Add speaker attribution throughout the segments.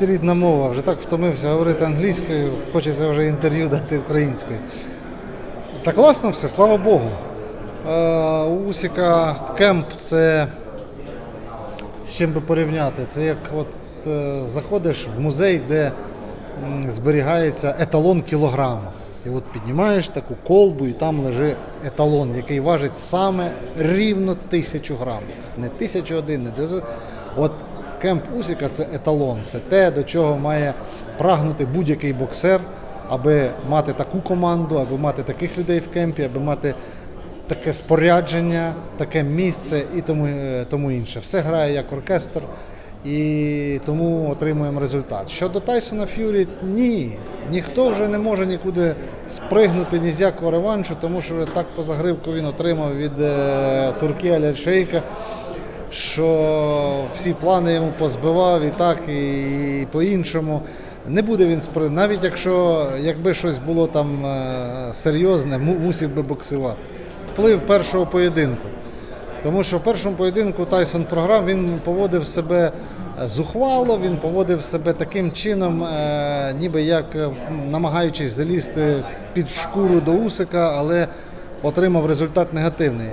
Speaker 1: Рідна мова, вже так втомився говорити англійською, хочеться вже інтерв'ю дати українською. Та класно все, слава Богу. Е, У Усіка кемп це з чим би порівняти. Це як от е, заходиш в музей, де зберігається еталон кілограма. І от піднімаєш таку колбу, і там лежить еталон, який важить саме рівно тисячу грам. Не тисячу один, не тисячу. От кемп Усіка це еталон, це те, до чого має прагнути будь-який боксер, аби мати таку команду, аби мати таких людей в кемпі, аби мати таке спорядження, таке місце і тому, е, тому інше. Все грає як оркестр. І тому отримуємо результат. Щодо Тайсона Ф'юрі, ні. Ніхто вже не може нікуди спригнути ні з якого реваншу, тому що вже так по загривку він отримав від е, Туркі Аль-Шейха, що всі плани йому позбивав і так, і, по-іншому. Не буде він спри... Навіть якщо якби щось було там е, серйозне, му- мусив би боксувати. Вплив першого поєдинку. Тому що в першому поєдинку Тайсон програв, він поводив себе е, зухвало, він поводив себе таким чином, е, ніби як намагаючись залізти під шкуру до Усика, але отримав результат негативний.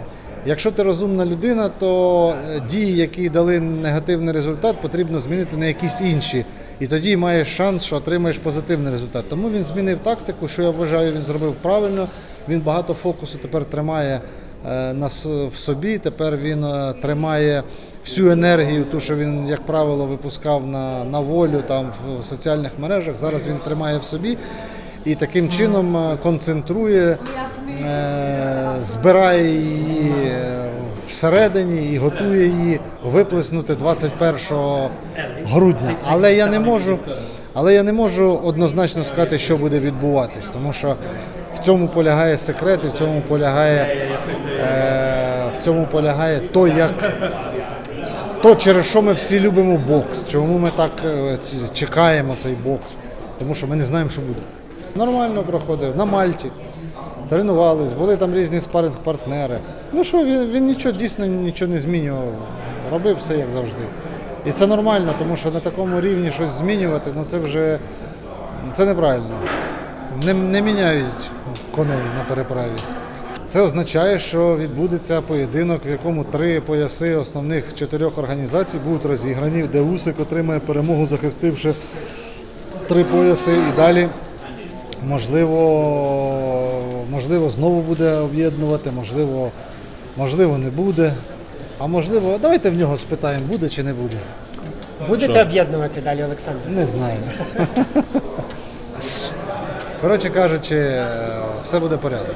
Speaker 1: Якщо ти розумна людина, то е, дії, які дали негативний результат, потрібно змінити на якісь інші. І тоді маєш шанс, що отримаєш позитивний результат. Тому він змінив тактику, що я вважаю, він зробив правильно. Він багато фокусу тепер тримає е, на в собі. Тепер він е, тримає всю енергію, ту, що він, як правило, випускав на, на волю там в соціальних мережах. Зараз він тримає в собі і таким чином е, концентрує, е, збирає її е, всередині і готує її виплеснути 21 грудня. Але я не можу. Але я не можу однозначно сказати, що буде відбуватись, тому що в цьому полягає секрет, і в цьому полягає, в цьому полягає то, як то, через що ми всі любимо бокс, чому ми так чекаємо цей бокс, тому що ми не знаємо, що буде. Нормально проходив на Мальті, тренувались, були там різні спаринг-партнери. Ну що, він, він нічого дійсно нічого не змінював, робив все як завжди. І це нормально, тому що на такому рівні щось змінювати, ну це вже це неправильно. Не, не міняють коней на переправі. Це означає, що відбудеться поєдинок, в якому три пояси основних чотирьох організацій будуть розіграні, де Усик отримає перемогу, захистивши три пояси. І далі, можливо, можливо, знову буде об'єднувати, можливо, можливо, не буде. А можливо, давайте в нього спитаємо, буде чи не буде.
Speaker 2: Будете об'єднувати далі, Олександр?
Speaker 1: Не знаю. Коротше кажучи, все буде порядок.